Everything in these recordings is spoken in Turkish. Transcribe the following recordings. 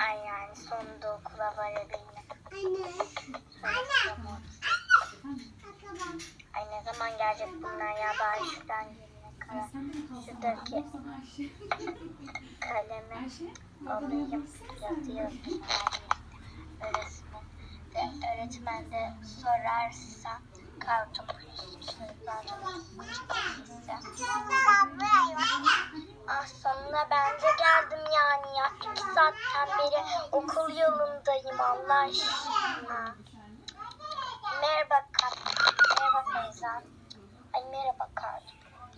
Ay yani sonunda okula varabilmek. Anne. Anne. Ay ne zaman gelecek bunlar ya bari şuradan gelene kadar. Şuradaki kalemi alayım yazıyorum. Öğretmen de, öğretmen de sorarsa karton Ah saatten beri okul yolundayım Allah aşkına. Merhaba Kat. Merhaba Feyza. Ay merhaba Kat.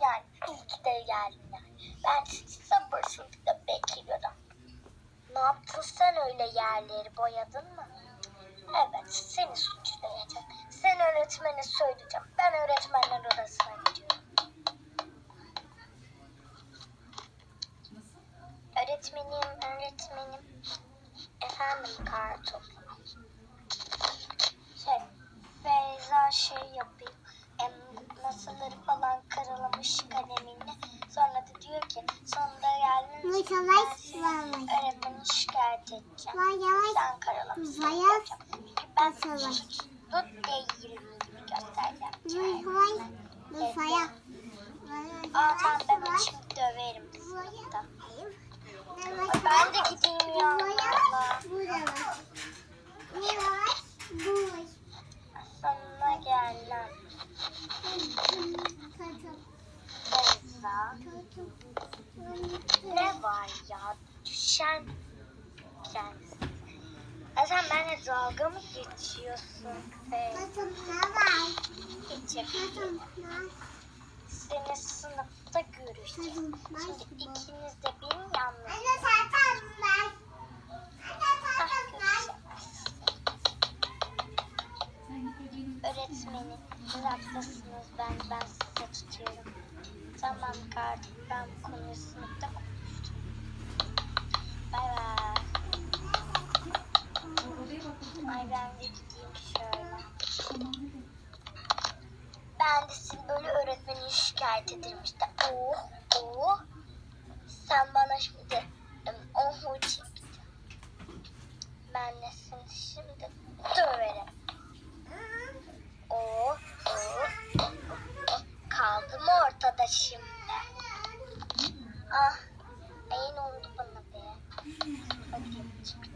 Yani iyi ki de geldin yani. Ben sizi sabırsızlıkla bekliyorum. Ne yaptın sen öyle yerleri boyadın mı? Evet seni suçlayacağım. Sen öğretmene söyleyeceğim. Ben öğretmenler odasına gidiyorum. Kartop. Şey, Feyza şey yapıyor. Em, masaları falan karalamış kalemini. Sonra da diyor ki sonunda geldin. Masalar sıralamış. Öğretmeni şikayet edeceğim. Vay yavaş. Sen karalamışsın. Çünkü ben Masalar. tut değilim gibi göstereceğim. Vay. Masaya. Aa tamam ben şimdi döverim sınıfta. Ben de gideyim ya. Ne var ya? Düşen. Ya sen benimle dalga mı geçiyorsun Feyza? Hiç yapayım. Seni sınıfta görüşeceğiz. Şimdi ikiniz de benim yanımda. Ah, görüşemezsiniz. Öğretmenim, siz haklısınız. Ben, ben size tutuyorum. Tamam kardeşim, ben bu konuyu sınıfta konuştum. Bay bay. Ay ben de gideyim şöyle. Ben de seni böyle öğretmeni şikayet ederim işte. Oh, oh. Sen bana şimdi em, oh çekti. Ben de seni şimdi döverim. Oh, oh, oh, oh. Kaldım ortada şimdi. Ah, ay ne oldu bana be? Çıktı.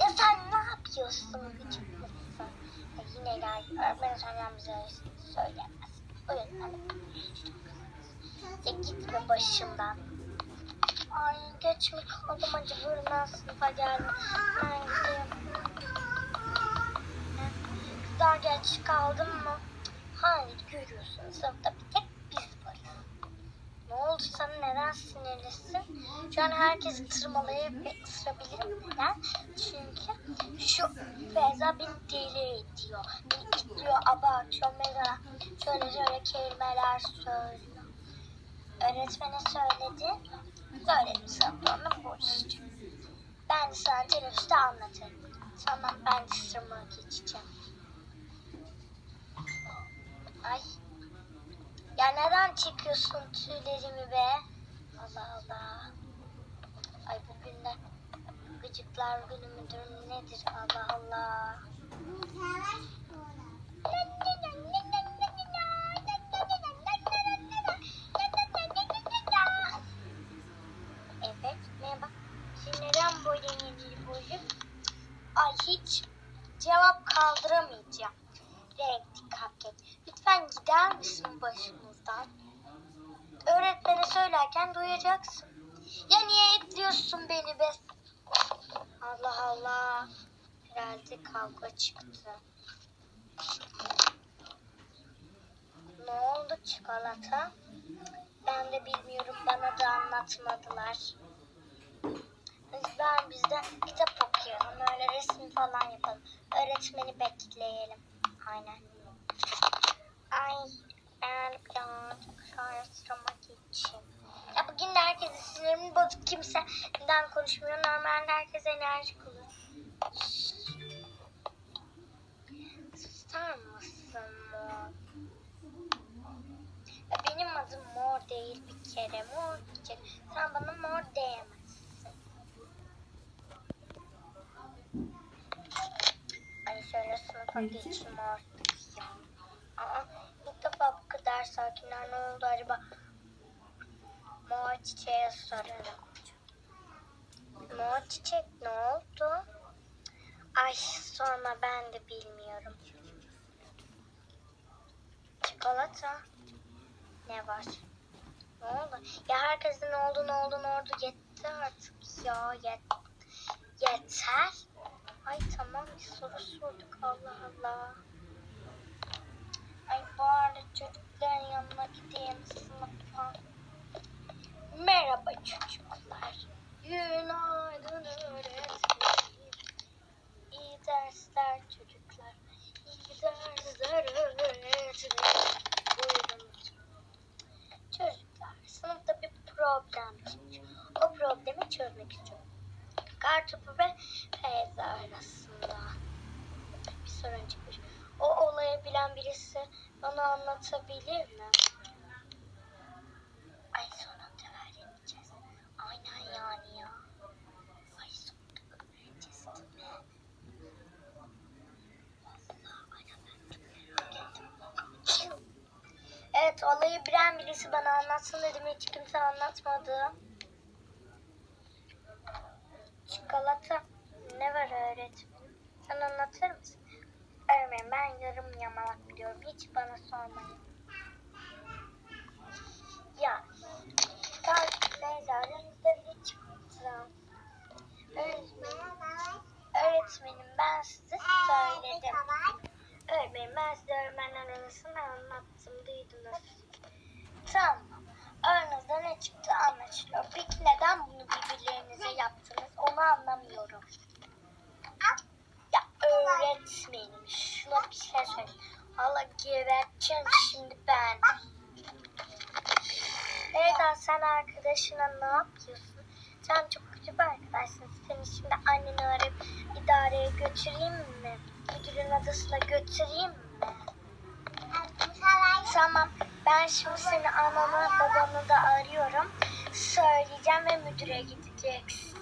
Ya sen ne yapıyorsun gıcık Ya yine gel, öğretmen senden bize söyleyemez. Öğretmen Ya gitme başımdan. Ay geç mi kaldım acaba ben sınıfa geldim. Ben gideyim. Kızlar geç kaldım mı? Hayır görüyorsun sınıfta bir tek biz varız. Ne oldu sana neden sinirlisin? Şu an herkesi tırmalayıp ısırabilirim. Neden? Çünkü şu Feyza beni deli ediyor. Beni kilitliyor, abartıyor mesela. Şöyle şöyle kelimeler söylüyor. Öğretmene söyledi. Sana onu boştu. Ben de sana teneffüste anlatırım. Tamam ben de sırma geçeceğim. Ay. Ya neden çekiyorsun tüylerimi be? Allah Allah. Ay de gıcıklar günü müdür nedir Allah Allah. Evet merhaba. Şimdi neden böyle yeni bozuk? Ay hiç cevap kaldıramayacağım. Renkli cupcake. Lütfen gider misin başımızdan? Öğretmene söylerken duyacaksın. Ya niye ediyorsun beni be? Allah Allah. Herhalde kavga çıktı. Ne oldu çikolata? Ben de bilmiyorum. Bana da anlatmadılar. Ben bizde kitap okuyalım. Öyle resim falan yapalım. Öğretmeni bekleyelim. Aynen. Ay ben şöyle sırama geçeyim. Ya bugün herkes sinirimi bozuk. Kimse neden konuşmuyor? Normalde herkes enerji kullanıyor. Susar mısın mor? Benim adım mor değil bir kere. Mor bir kere. Sen bana mor diyemezsin. Ay şöyle sınıfa geçeyim artık ya. Aa, ilk defa bu kadar sakinler ne oldu acaba? Mor çiçeğe sorarım. Mor çiçek ne oldu? Ay sorma ben de bilmiyorum. Çikolata. Ne var? Ne oldu? Ya herkesin oldu ne oldu ne oldu yetti artık ya yet yeter. Ay tamam bir soru sorduk Allah Allah. Ay arada çocukların yanına gideyim sınıfa. Merhaba çocuklar. Günaydın öğretmenim. İyi dersler çocuklar. İyi dersler öğretmenim. Buyurun. Çocuklar sınıfta bir problem çıkıyor. O problemi çözmek istiyorum. Kartopu ve Feyza arasında bir sorun çıkmış. O olayı bilen birisi bana anlatabilir mi? Ay sonunda öğreneceğiz. Aynen yani ya. Ay sonunda öğreneceğiz değil mi? Evet olayı bilen birisi bana anlatsın dedim hiç kimse anlatmadı. Çikolata ne var öğretmenim? Sen anlatır mısın? Öğretmenim ben yarım biliyorum. Hiç bana sormayın. Ya ben aranızda ne çıktı? Öğretmenim, öğretmenim ben size söyledim. Öğretmenim ben size öğretmenler arasında anlattım. Duydunuz. Tamam. Aranızda ne çıktı anlaşılıyor. Peki neden bunu birbirlerinize yaptınız onu anlamıyorum. Geberteceğim şimdi ben. Neden sen arkadaşına ne yapıyorsun? Sen çok kötü bir arkadaşsın. Seni şimdi anneni arayıp idareye götüreyim mi? Müdürün odasına götüreyim mi? Tamam. Ben şimdi seni ananı babanı da arıyorum. Söyleyeceğim ve müdüre gideceksin.